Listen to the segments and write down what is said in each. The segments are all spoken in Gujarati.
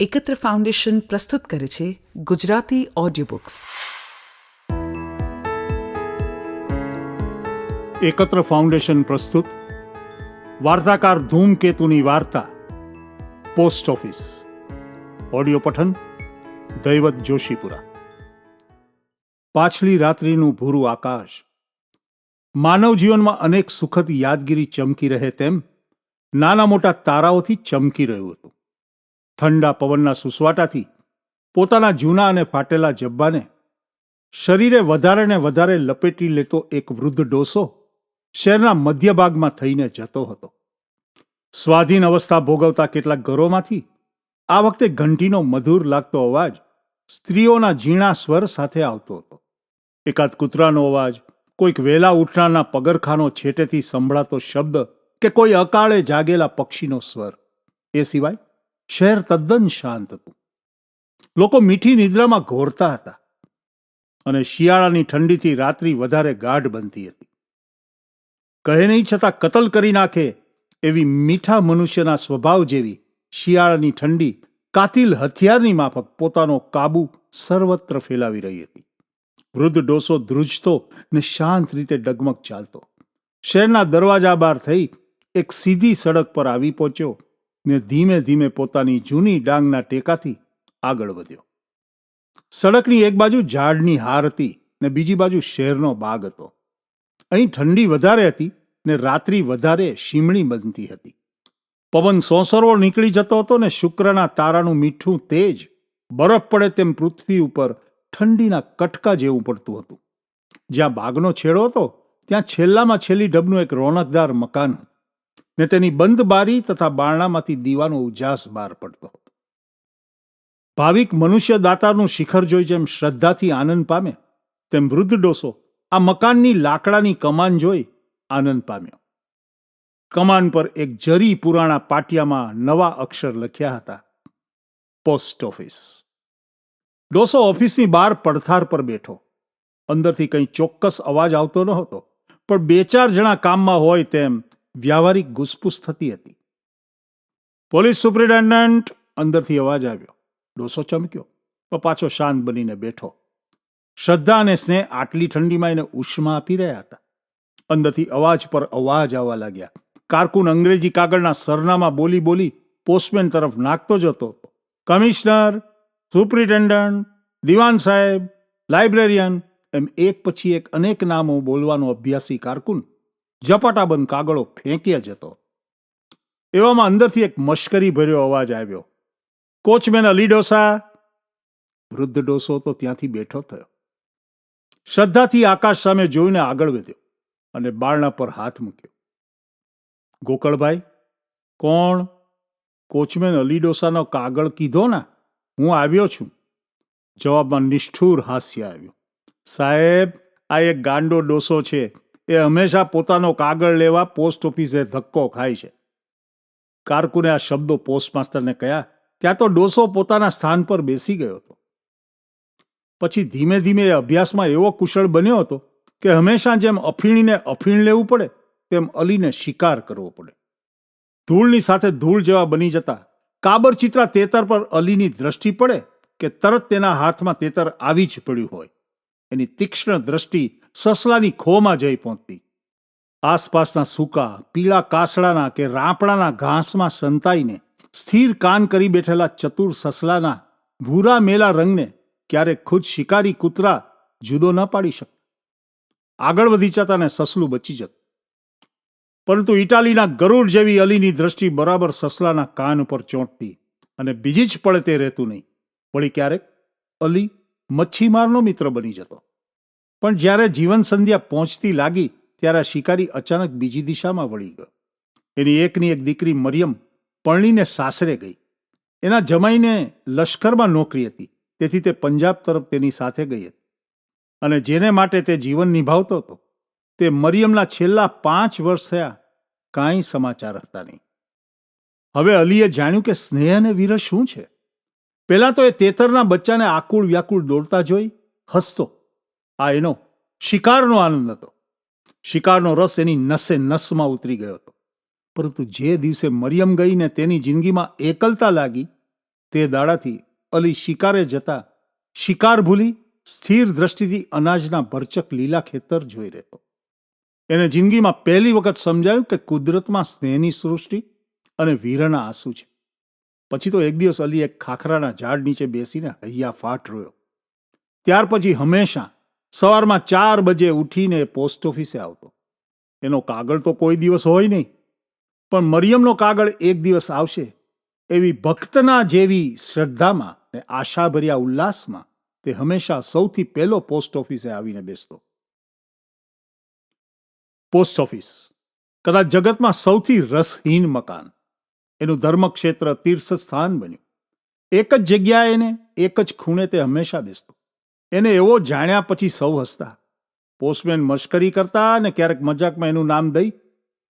એકત્ર ફાઉન્ડેશન પ્રસ્તુત કરે છે Gujarati audio books Ekatra foundation પ્રસ્તુત. વાર્તાકાર ધૂમકેતુની વાર્તા. Post office. ઓડિયો પઠન, દૈવત જોશીપુરા. પાછલી રાત્રિનું ભૂરું આકાશ. માનવ જીવનમાં અનેક સુખદ યાદગીરી ચમકી રહે તેમ, નાના મોટા તારાઓથી ચમકી રહ્યું હતું. ઠંડા પવનના સુસવાટાથી પોતાના જૂના અને ફાટેલા જબ્બાને શરીરે વધારે ને વધારે લપેટી લેતો એક વૃદ્ધ ડોસો શહેરના મધ્ય ભાગમાં થઈને જતો હતો. સ્વાધીન અવસ્થા ભોગવતા કેટલાક ઘરોમાંથી આ વખતે ઘંટીનો મધુર લાગતો અવાજ સ્ત્રીઓના ઝીણા સ્વર સાથે આવતો હતો. એકાદ કૂતરાનો અવાજ, કોઈક વેલા ઉઠનારના પગરખાનો છેટેથી સંભળાતો શબ્દ કે કોઈ અકાળે જાગેલા પક્ષીનો સ્વર. એ સિવાય શહેર તદ્દન શાંત હતું. લોકો મીઠી નિદ્રામાં ઘોરતા હતા અને શિયાળાની ઠંડીથી રાત્રિ વધારે ગાઢ બનતી હતી. કહે નહીં છતાં કતલ કરી નાખે એવી મીઠા મનુષ્યના સ્વભાવ જેવી શિયાળાની ઠંડી કાતિલ હથિયારની માફક પોતાનો કાબુ સર્વત્ર ફેલાવી રહી હતી. વૃદ્ધ ડોસો ધ્રુજતો ને શાંત રીતે ડગમગ ચાલતો. શહેરના દરવાજા બહાર થઈ એક સીધી સડક પર આવી પહોંચ્યો. ને ધીમે ધીમે પોતાની જૂની ડાંગના ટેકાથી આગળ વધ્યો. સડકની એક બાજુ ઝાડની હાર હતી ને બીજી બાજુ શહેરનો બાગ હતો. અહીં ઠંડી વધારે હતી ને રાત્રિ વધારે શીમણી બનતી હતી. પવન સોસરવો નીકળી જતો હતો ને શુક્રના તારાનું મીઠું તેજ બરફ પડે તેમ પૃથ્વી ઉપર ઠંડીના કટકા જેવું પડતું હતું. જ્યાં બાગનો છેડો હતો, ત્યાં છેલ્લામાં છેલ્લી ઢબનું એક રોનકદાર મકાન હતું. ને તેની બંધ બારી તથા બારણામાંથી દીવાનો ઉજાસ બહાર પડતો હતો. ભાવિક મનુષ્ય દાતારનું શિખર જોઈ જેમ શ્રદ્ધાથી આનંદ પામે તેમ વૃદ્ધ ડોસો આ મકાનની લાકડાની કમાન જોઈ આનંદ પામ્યો. કમાન પર એક જરી પુરાણા પાટિયામાં નવા અક્ષર લખ્યા હતા, પોસ્ટ ઓફિસ. ડોસો ઓફિસની બહાર પડથાર પર બેઠો. અંદરથી કંઈ ચોક્કસ અવાજ આવતો ન હતો પણ બે ચાર જણા કામમાં હોય તેમ વ્યાવહારિક ઘૂસપૂસ થતી હતી. પોલીસ સુપ્રિન્ટેન્ડન્ટ અંદરથી અવાજ આવ્યો. ડોસો ચમક્યો. પણ પાછો શાંત બનીને બેઠો. શ્રદ્ધા અને સ્નેહ આટલી ઠંડીમાં એને ઉષ્મા આપી રહ્યા હતા. અંદરથી અવાજ પર અવાજ આવવા લાગ્યા. કારકુન અંગ્રેજી કાગળના સરનામા બોલી બોલી પોસ્ટમેન તરફ નાખતો જતો હતો. કમિશનર, સુપ્રિન્ટેન્ડન્ટ, દિવાન સાહેબ, લાઇબ્રેરિયન, એમ એક પછી એક અનેક નામો બોલવાનો અભ્યાસી કારકુન ઝપાટાબંધ કાગળો ફેંક્યા જતો. એવામાં અંદરથી એક મશ્કરી ભર્યો અવાજ આવ્યો. કોચમેન અલી ડોસા વૃદ્ધ ડોસો તો ત્યાંથી બેઠો થયો. શ્રદ્ધાથી આકાશ સામે જોઈને આગળ વધ્યો અને બારણા પર હાથ મૂક્યો. ગોકળભાઈ, કોણ? કોચમેન અલી ડોસાનો કાગળ કીધો ના? હું આવ્યો છું. જવાબમાં નિષ્ઠુર હાસ્ય આવ્યું. સાહેબ, આ એક ગાંડો ડોસો છે. એ હંમેશા પોતાનો કાગળ લેવા પોસ્ટ ઓફિસે ધક્કો ખાય છે. કારકુને આ શબ્દો પોસ્ટમાસ્ટરને કહ્યા, ત્યાં તો ડોસો પોતાના સ્થાન પર બેસી ગયો હતો. પછી ધીમે ધીમે એ અભ્યાસમાં એવો કુશળ બન્યો હતો કે હંમેશા જેમ અફીણીને અફીણ લેવું પડે, તેમ અલીને શિકાર કરવો પડે. ધૂળની સાથે ધૂળ જેવા બની જતા કાબરચિત્રા તેતર પર અલીની દ્રષ્ટિ પડે કે તરત તેના હાથમાં તેતર આવી જ પડ્યું હોય. એની તીક્ષ્ણ દ્રષ્ટિ સસલાની ખોમાં જઈ પહોંચતી. આસપાસના સૂકા, પીળા કાસડાના કે રાપડાના ઘાસમાં સંતાઈને સ્થિર કાન કરી બેઠેલા ચતુર સસલાના ભૂરા મેલા રંગને ક્યારેક ખુદ શિકારી કૂતરા જુદો ન પાડી શકતા આગળ વધી જતા ને સસલું બચી જતું. પરંતુ ઇટાલીના ગરુડ જેવી અલીની દ્રષ્ટિ બરાબર સસલાના કાન ઉપર ચોંટતી અને બીજી જ પળે તે રહેતું નહીં. વળી ક્યારેક અલી મચ્છીમારનો મિત્ર બની જતો. પણ જ્યારે જીવન સંધ્યા પહોંચતી લાગી, ત્યારે શિકારી અચાનક બીજી દિશામાં વળી ગયો. એની એકની એક દીકરી મરિયમ પરણીને સાસરે ગઈ. એના જમાઈને લશ્કરમાં નોકરી હતી, તેથી તે પંજાબ તરફ તેની સાથે ગઈ હતી. અને જેને માટે તે જીવન નિભાવતો હતો, તે મરિયમના છેલ્લા પાંચ વર્ષ થયા કાંઈ સમાચાર હતા નહીં. હવે અલીએ જાણ્યું કે સ્નેહ અને વિરહ શું છે? પહેલાં તો એ તેતરના બચ્ચાને આકુળ વ્યાકુળ દોડતા જોઈ, હસતો આ એનો શિકારનો આનંદ હતો. શિકારનો રસ એની નસે નસમાં ઉતરી ગયો હતો. પરંતુ જે દિવસે મરિયમ ગઈને તેની જિંદગીમાં એકલતા લાગી, તે દાડાથી અલી શિકારે જતા શિકાર ભૂલી સ્થિર દ્રષ્ટિથી અનાજના ભરચક લીલા ખેતર જોઈ રહેતો. એને જિંદગીમાં પહેલી વખત સમજાયું કે કુદરતમાં સ્નેહની સૃષ્ટિ અને વીરના આંસુ છે. પછી તો એક દિવસ અલી એક ખાખરાના ઝાડ નીચે બેસીને હૈયા ફાટ રોયો. ત્યાર પછી હંમેશા સવારમાં ચાર બજે ઉઠીને પોસ્ટ ઓફિસે આવતો. એનો કાગળ તો કોઈ દિવસ હોય નહીં, પણ મરિયમનો કાગળ એક દિવસ આવશે એવી ભક્તના જેવી શ્રદ્ધામાં ને આશાભર્યા ઉલ્લાસમાં તે હંમેશા સૌથી પહેલો પોસ્ટ ઓફિસે આવીને બેસતો. પોસ્ટ ઓફિસ કદાચ જગતમાં સૌથી રસહીન મકાન. એનું ધર્મક્ષેત્ર તીર્થ સ્થાન બન્યું. એક જ જગ્યાએ એને એક જ ખૂણે તે હંમેશા બેસતો. એને એવો જાણ્યા પછી સૌ હસતા. પોસ્ટમેન મશ્કરી કરતા અને ક્યારેક મજાકમાં એનું નામ દઈ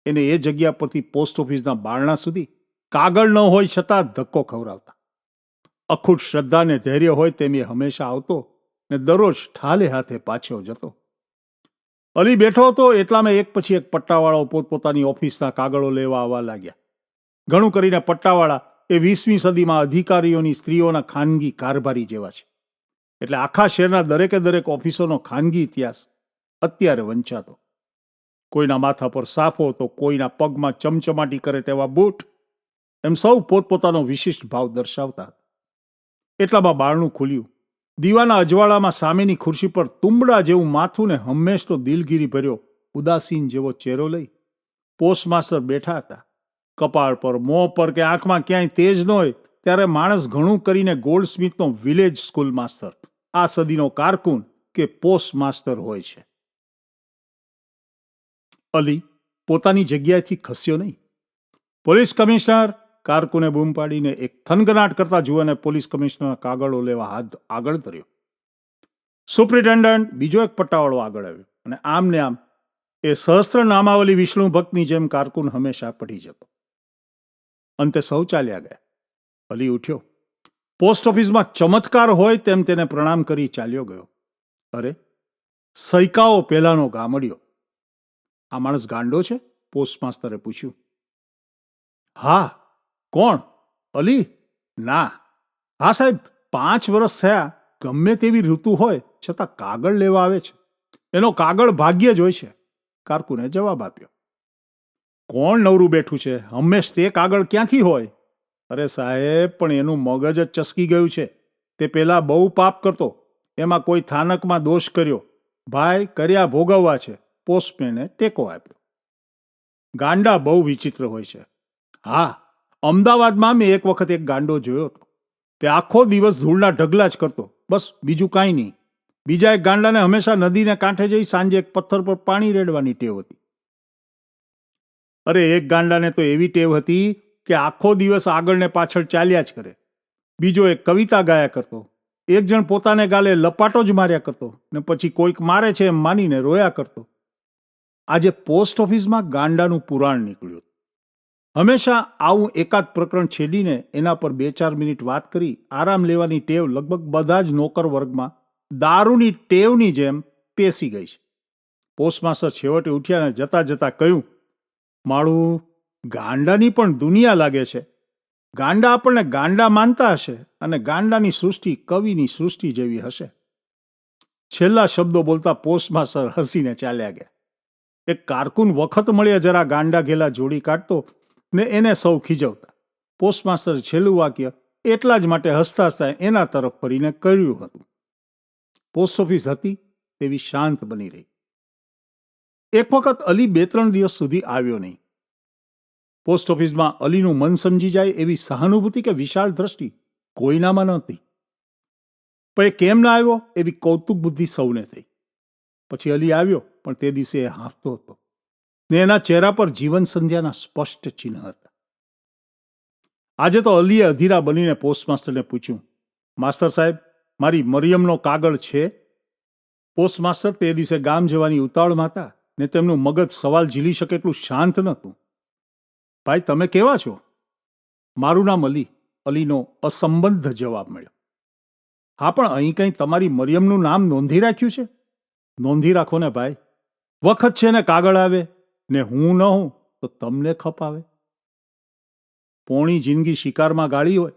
એને એ જગ્યા પરથી પોસ્ટ ઓફિસના બારણા સુધી કાગળ ન હોય છતાં ધક્કો ખવડાવતા. અખૂટ શ્રદ્ધા ને ધૈર્ય હોય તેમ એ હંમેશા આવતો ને દરરોજ ઠાલે હાથે પાછો જતો. અલી બેઠો હતો એટલામાં એક પછી એક પટ્ટાવાળાઓ પોતપોતાની ઓફિસના કાગળો લેવા આવવા લાગ્યા. ઘણું કરીને પટ્ટાવાળા એ વીસમી સદીમાં અધિકારીઓની સ્ત્રીઓના ખાનગી કારભારી જેવા છે. એટલે આખા શહેરના દરેકે દરેક ઓફિસોનો ખાનગી ઇતિહાસ અત્યારે વંચાતો. કોઈના માથા પર સાફો તો કોઈના પગમાં ચમચમાટી કરે તેવા બૂટ એમ સૌ પોતપોતાનો વિશિષ્ટ ભાવ દર્શાવતા હતા. એટલામાં બારણું ખુલ્યું. દીવાના અજવાળામાં સામેની ખુરશી પર તુંબડા જેવું માથું ને હંમેશ તો દિલગીરી ભર્યો ઉદાસીન જેવો ચહેરો લઈ પોસ્ટમાસ્ટર બેઠા હતા. કપાળ પર મોં પર કે આંખમાં ક્યાંય તેજ ન હોય, ત્યારે માણસ ઘણું કરીને ગોલ્ડ સ્મિથનો વિલેજ સ્કૂલ માસ્ટર આ સદીનો કારકુન કે પોસ્ટ માસ્ટર હોય છે. અલી પોતાની જગ્યાએથી ખસ્યો નહીં. પોલીસ કમિશનર કારકુને બૂમ પાડીને એક થનગનાટ કરતા જુવાને પોલીસ કમિશનરના કાગળો લેવા હાથ આગળ ધર્યો. સુપ્રિન્ટેન્ડન્ટ બીજો એક પટ્ટાવાળો આગળ આવ્યો અને આમ ને આમ એ સહસ્ત્ર નામાવલી વિષ્ણુ ભક્તની જેમ કારકુન હંમેશા પડી જતો. અંતે સૌ ચાલ્યા ગયા. અલી ઉઠ્યો. પોસ્ટ ઓફિસમાં ચમત્કાર હોય તેમ તેને પ્રણામ કરી ચાલ્યો ગયો. અરે, સૈકાઓ પહેલાનો ગામડિયો. આ માણસ ગાંડો છે? પોસ્ટમાસ્તરે પૂછ્યું. હા, કોણ? અલી? ના. હા સાહેબ, પાંચ વર્ષ થયા, ગમે તેવી ઋતુ હોય, છતાં કાગળ લેવા આવે છે. એનો કાગળ ભાગ્ય જ હોય છે. કારકુને જવાબ આપ્યો. કોણ નવરું બેઠું છે? હંમેશ તે કાગળ ક્યાંથી હોય? અરે સાહેબ, પણ એનું મગજ જ ચસકી ગયું છે. તે પહેલાં બહુ પાપ કરતો. એમાં કોઈ થાનકમાં દોષ કર્યો. ભાઈ, કર્યા ભોગવવા છે. પોસ્ટમેને ટેકો આપ્યો. ગાંડા બહુ વિચિત્ર હોય છે. હા, અમદાવાદમાં મેં એક વખત એક ગાંડો જોયો હતો. તે આખો દિવસ ધૂળના ઢગલા જ કરતો. બસ, બીજું કાંઈ નહીં. બીજા એક ગાંડાને હંમેશા નદીને કાંઠે જઈ સાંજે એક પથ્થર પર પાણી રેડવાની ટેવ હતી. અરે, એક ગાંડાને તો એવી ટેવ હતી કે આખો દિવસ આગળ ને પાછળ ચાલ્યા જ કરે. બીજો એક કવિતા ગાયા કરતો. એક જણ પોતાને ગાલે લપાટો જ માર્યા કરતો ને પછી કોઈક મારે છે એમ માનીને રોયા કરતો. આજે પોસ્ટ ઓફિસમાં ગાંડાનું પુરાણ નીકળ્યું. હંમેશા આવું એકાદ પ્રકરણ છેડીને એના પર બે ચાર મિનિટ વાત કરી, આરામ લેવાની ટેવ લગભગ બધા જ નોકર વર્ગમાં દારૂની ટેવની જેમ પેસી ગઈ છે. પોસ્ટમાસ્ટર છેવટે ઉઠ્યા અને જતા જતા કહ્યું, માળું ગાંડાની પણ દુનિયા લાગે છે. ગાંડા આપણને ગાંડા માનતા હશે અને ગાંડાની સૃષ્ટિ કવિની સૃષ્ટિ જેવી હશે. છેલ્લા શબ્દો બોલતા પોસ્ટમાસ્ટર હસીને ચાલ્યા ગયા. એક કારકુન વખત મળ્યા જરા ગાંડા ઘેલા જોડી કાઢતો ને એને સૌ ખીજવતા. પોસ્ટમાસ્ટર છેલ્લું વાક્ય એટલા જ માટે હસતા હસતા એના તરફ ફરીને કર્યું હતું. પોસ્ટ ઓફિસ હતી તેવી શાંત બની રહી. એક વખત અલી બે ત્રણ દિવસ સુધી આવ્યો નહીં. પોસ્ટ ઓફિસમાં અલીનું મન સમજી જાય એવી સહાનુભૂતિ કે વિશાળ દ્રષ્ટિ કોઈનામાં નહોતી. પણ એ કેમ ના આવ્યો એવી કૌતુક બુદ્ધિ સૌને થઈ. પછી અલી આવ્યો, પણ તે દિવસે એ હાંફતો હતો ને એના ચહેરા પર જીવન સંધ્યાના સ્પષ્ટ ચિહ્ન હતા. આજે તો અલીએ અધીરા બનીને પોસ્ટમાસ્ટરને પૂછ્યું, માસ્તર સાહેબ, મારી મરિયમનો કાગળ છે? પોસ્ટમાસ્ટર તે દિવસે ગામ જવાની ઉતાવળમાં હતા ને તેમનું મગજ સવાલ ઝીલી શકે એટલું શાંત નહોતું. ભાઈ, તમે કેવા છો? મારું નામ અલી. અલીનો અસંબંધ જવાબ મળ્યો. હા, પણ અહીં કંઈ તમારી મરિયમનું નામ નોંધી રાખ્યું છે? નોંધી રાખો ને ભાઈ. વખત છે ને કાગળ આવે, ને હું ન હું તો તમને ખપ આવે. પોણી જિંદગી શિકારમાં ગાળી હોય.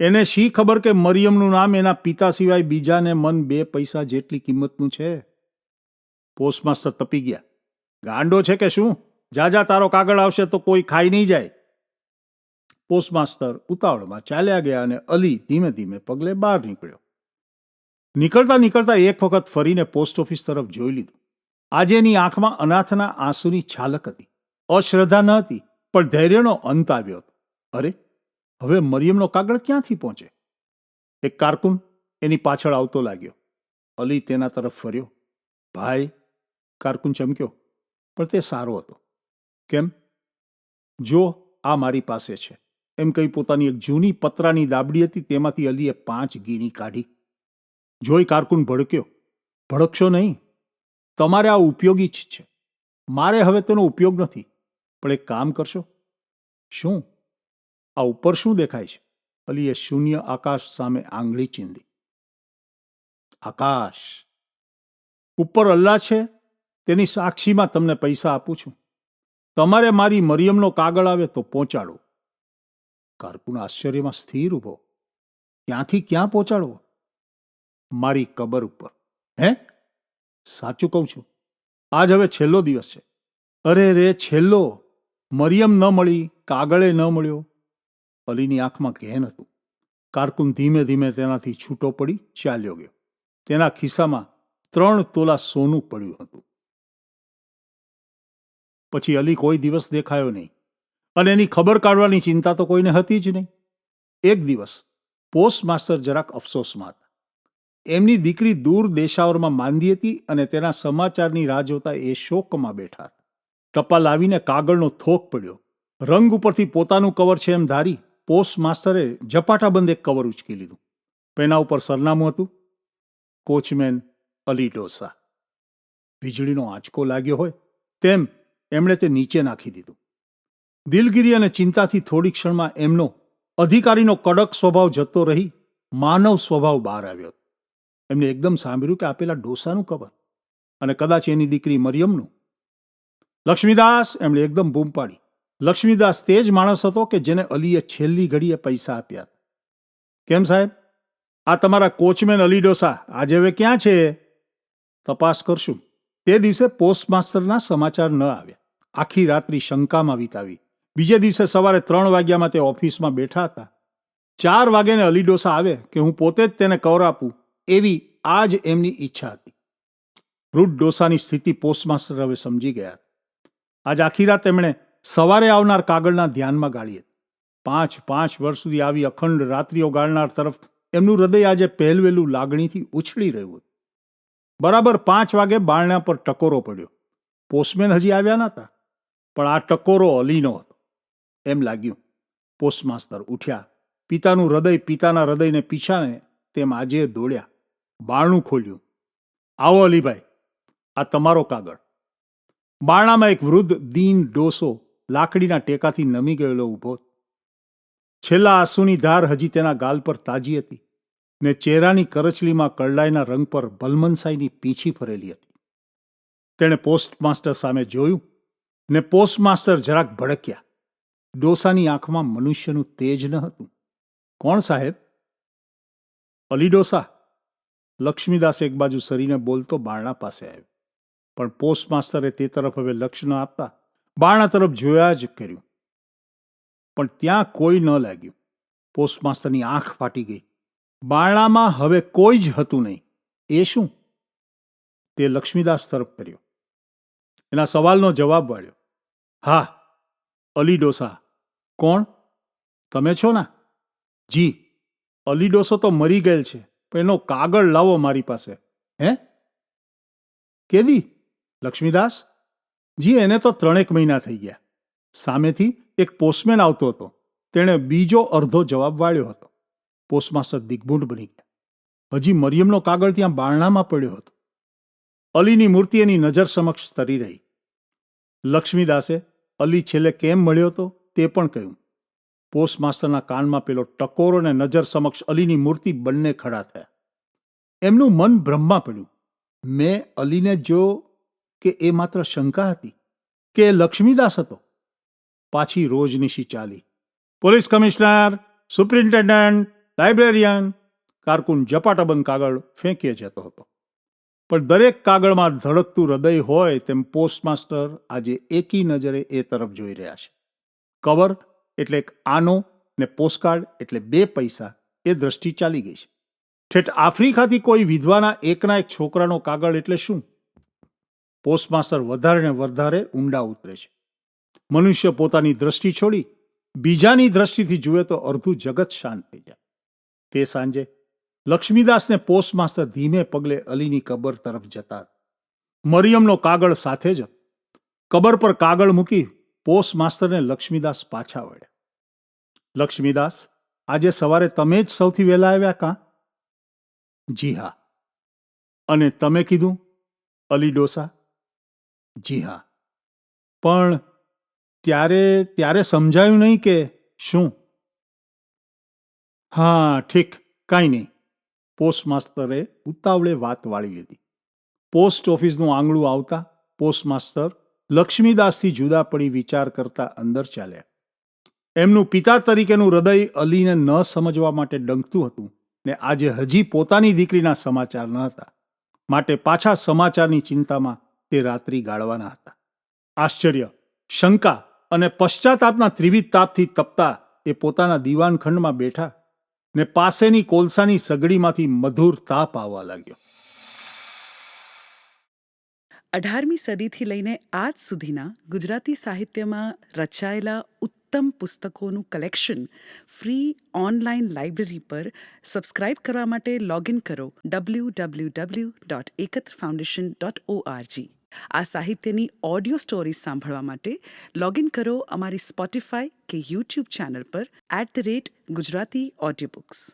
એને શી ખબર કે મરિયમનું નામ એના પિતા સિવાય બીજાને મન બે પૈસા જેટલી કિંમતનું છે? પોસ્ટમાસ્ટર તપી ગયા. ગાંડો છે કે શું? જા જા તારો કાગળ આવશે તો કોઈ ખાઈ નહીં જાય. પોસ્ટમાસ્ટર ઉતાવળમાં ચાલ્યા ગયા અને અલી ધીમે ધીમે પગલે બહાર નીકળ્યો. નીકળતા નીકળતા એક વખત ફરીને પોસ્ટ ઓફિસ તરફ જોઈ લીધું. આજે એની આંખમાં અનાથના આંસુની છાલક હતી. અશ્રદ્ધા ન હતી, પણ ધૈર્યનો અંત આવ્યો હતો. અરે, હવે મરિયમનો કાગળ ક્યાંથી પહોંચે? એક કારકુન એની પાછળ આવતો લાગ્યો. અલી તેના તરફ ફર્યો. ભાઈ, કારકુન ચમક્યો, પણ તે સારો હતો. કેમ? જો આ મારી પાસે છે. એમ કહી પોતાની એક જૂની પતરાની દાબડી હતી, તેમાંથી અલીએ પાંચ ગીની કાઢી. જોઈ કારકુન ભડક્યો. ભડકશો નહીં. તમારે આ ઉપયોગી જ છે. મારે હવે તેનો ઉપયોગ નથી. પણ એક કામ કરશો. શું? આ ઉપર શું દેખાય છે? અલીએ શૂન્ય આકાશ સામે આંગળી ચીંધી. આકાશ. ઉપર અલ્લાહ છે. તેની સાક્ષીમાં તમને પૈસા આપું છું. તમારે મારી મરિયમનો કાગળ આવે તો પહોંચાડો. કારકુન આશ્ચર્યમાં સ્થિર ઊભો. ક્યાંથી ક્યાં પહોંચાડવો? મારી કબર ઉપર. હે? સાચું કહું છું. આજ હવે છેલ્લો દિવસ છે. અરે રે, છેલ્લો. મરિયમ ન મળી, કાગળે ન મળ્યો. અલીની આંખમાં ઘેન હતું. કારકુન ધીમે ધીમે તેનાથી છૂટો પડી ચાલ્યો ગયો. તેના ખિસ્સામાં ત્રણ તોલા સોનું પડ્યું હતું. પછી અલી કોઈ દિવસ દેખાયો નહીં. અને એની ખબર કાઢવાની ચિંતા તો કોઈને હતી જ નહીં. એક દિવસ પોસ્ટ માસ્ટર જરાક અફસોસમાં હતા. એમની દીકરી દૂર દેશાવરમાં માંદી હતી અને તેના સમાચારની રાહ જોતા એ શોકમાં બેઠા હતા. ટપાલ આવીને કાગળનો થોક પડ્યો. રંગ ઉપરથી પોતાનું કવર છે એમ ધારી પોસ્ટ માસ્ટરે ઝપાટાબંધ એક કવર ઉચકી લીધું. પેના ઉપર સરનામું હતું. કોચમેન અલી ડોસા. વીજળીનો આંચકો લાગ્યો હોય તેમ એમણે તે નીચે નાખી દીધું. દિલગીરી અને ચિંતાથી થોડી ક્ષણમાં એમનો અધિકારીનો કડક સ્વભાવ જતો રહી, માનવ સ્વભાવ બહાર આવ્યો. એમને એકદમ સાંભળ્યું કે આપેલા ડોસાનું કવર અને કદાચ એની દીકરી મરિયમનું. લક્ષ્મીદાસ એમણે એકદમ બૂમ પાડી. લક્ષ્મીદાસ તે જ માણસ હતો કે જેને અલીએ છેલ્લી ઘડીએ પૈસા આપ્યા કેમ સાહેબ? આ તમારા કોચમેન અલી ડોસા આજે હવે ક્યાં છે? તપાસ કરશું. તે દિવસે પોસ્ટમાસ્ટરના સમાચાર ન આવ્યા. આખી રાત્રિ શંકામાં વિતાવી. બીજે દિવસે સવારે ત્રણ વાગ્યામાં તે ઓફિસમાં બેઠા હતા. ચાર વાગ્યાને અલી ડોસા આવે કે હું પોતે જ તેને કવર આપું એવી આ જ એમની ઈચ્છા હતી. રૂટ ડોસાની સ્થિતિ પોસ્ટમાસ્ટર હવે સમજી ગયા આજ આખી રાત તેમણે સવારે આવનાર કાગળના ધ્યાનમાં ગાળી હતી પાંચ પાંચ વર્ષ સુધી આવી અખંડ રાત્રિઓ ગાળનાર તરફ એમનું હૃદય આજે પહેલવેલું લાગણીથી ઉછળી રહ્યું હતું. બરાબર પાંચ વાગે બારણા પર ટકોરો પડ્યો. પોસ્ટમેન હજી આવ્યા નહોતા, પણ આ ટકોરો અલીનો હતો. એમ લાગ્યું. પોસ્ટમાસ્ટર ઉઠ્યા, પિતાનું હૃદય પિતાના હૃદયને પીછાને તેમ આજે દોડ્યા. બારણું ખોલ્યું. આવો અલીભાઈ, આ તમારો કાગળ. બારણામાં એક વૃદ્ધ દીન ડોસો લાકડીના ટેકાથી નમી ગયેલો ઊભો. છેલ્લા આંસુની ધાર હજી તેના ગાલ પર તાજી હતી. ને ચહેરાની કરચલીમાં કરડાઈના રંગ પર ભલમનસાઈની પીછી ફરેલી હતી. તેણે પોસ્ટમાસ્ટર સામે જોયું ને પોસ્ટમાસ્ટર જરાક ભડક્યા. ડોસાની આંખમાં મનુષ્યનું તેજ ન હતું. કોણ સાહેબ? અલી ડોસા. લક્ષ્મીદાસ એક બાજુ સરીને બોલતો બારણા પાસે આવ્યો. પણ પોસ્ટમાસ્ટરે તે તરફ હવે લક્ષ્ય ન આપતા બારણા તરફ જોયા જ કર્યું. પણ ત્યાં કોઈ ન લાગ્યું. પોસ્ટમાસ્ટરની આંખ ફાટી ગઈ. બારણામાં હવે કોઈ જ હતું નહીં. એ શું? તે લક્ષ્મીદાસ તરફ કર્યો. એના સવાલનો જવાબ વાળ્યો. હા, અલી ડોસા. કોણ? તમે છો ના? જી, અલી ડોસો તો મરી ગયેલ છે, પણ એનો કાગળ લાવો મારી પાસે. હે? કેદી? લક્ષ્મીદાસ? જી, એને તો ત્રણેક મહિના થઈ ગયા. સામેથી એક પોસ્ટમેન આવતો હતો. તેણે બીજો અર્ધો જવાબ વાળ્યો હતો. પોસ્ટમાસ્ટર દિગ્મૂઢ બની ગયા. હજી મરિયમનો કાગળ ત્યાં બારણામાં પડ્યો હતો. અલીની મૂર્તિ એની નજર સમક્ષ તરી રહી. લક્ષ્મીદાસે અલી છેલ્લે કેમ મળ્યો હતો તે પણ કહ્યું. પોસ્ટમાસ્ટરના કાનમાં પેલો ટકોરો અને નજર સમક્ષ અલીની મૂર્તિ બંને ખડા થયા. એમનું મન બ્રહ્મા પડ્યું. મેં અલીને જો કે એ માત્ર શંકા હતી કે એ લક્ષ્મીદાસ હતો. પાછી રોજનીશી ચાલી. પોલીસ કમિશનર, સુપ્રિન્ટેન્ડન્ટ લાઇબ્રેરિયન કારકુન ઝપાટાબંધ કાગળ ફેંકીએ જતો હતો. પણ દરેક કાગળમાં ધડકતું હૃદય હોય તેમ પોસ્ટમાસ્ટર આજે એકી નજરે એ તરફ જોઈ રહ્યા છે. કવર એટલે એક આનો ને પોસ્ટકાર્ડ એટલે બે પૈસા એ દ્રષ્ટિ ચાલી ગઈ છે. ઠેઠ આફ્રિકાથી કોઈ વિધવાના એકના એક છોકરાનો કાગળ એટલે શું? પોસ્ટમાસ્ટર વધારે ને વધારે ઊંડા ઉતરે છે. મનુષ્ય પોતાની દ્રષ્ટિ છોડી બીજાની દ્રષ્ટિથી જુએ તો અડધું જગત શાંત થઈ જાય. તે સાંજે? લક્ષ્મીદાસને પોસ્ટમાસ્ટર ધીમે પગલે અલીની કબર તરફ જતા. મરિયમનો કાગળ સાથે જ કબર પર કાગળ મૂકી પોસ્ટમાસ્ટરને લક્ષ્મીદાસ પાછા વળ્યા. લક્ષ્મીદાસ, આજે સવારે તમે જ સૌથી વહેલા આવ્યા કાં? જી હા. અને તમે કીધું? અલી ડોસા. જી હા. પણ ત્યારે ત્યારે સમજાયું નહીં કે શું? હા, ઠીક. કાંઈ નહીં. પોસ્ટ માસ્તરે ઉતાવળે વાત વાળી લીધી. પોસ્ટ ઓફિસનું આંગળું આવતા પોસ્ટમાસ્ટર લક્ષ્મીદાસથી જુદા પડી વિચાર કરતા અંદર ચાલ્યા. એમનું પિતા તરીકેનું હૃદય અલીને ન સમજવા માટે ડંકતું હતું ને આજે હજી પોતાની દીકરીના સમાચાર ન હતા. માટે પાછા સમાચારની ચિંતામાં તે રાત્રિ ગાળવાના હતા. આશ્ચર્ય, શંકા અને પશ્ચાતાપના ત્રિવિધ તાપથી તપતા એ પોતાના દીવાનખંડમાં બેઠા ને પાસેની કોલસાની સગડીમાંથી મધુર તાપ આવવા લાગ્યો. અઢારમી સદીથી લઈને આજ સુધીના ગુજરાતી સાહિત્યમાં રચાયેલા ઉત્તમ પુસ્તકોનું કલેક્શન ફ્રી ઓનલાઈન લાઇબ્રેરી પર સબસ્ક્રાઇબ કરવા માટે લોગિન કરો W W W dot Ekatra foundation dot O R G આ સાહિત્યની ઓડિયો સ્ટોરીઝ સાંભળવા માટે લોગિન કરો અમારી સ્પોટિફાય કે યુટ્યુબ ચેનલ પર at the rate Gujarati audio books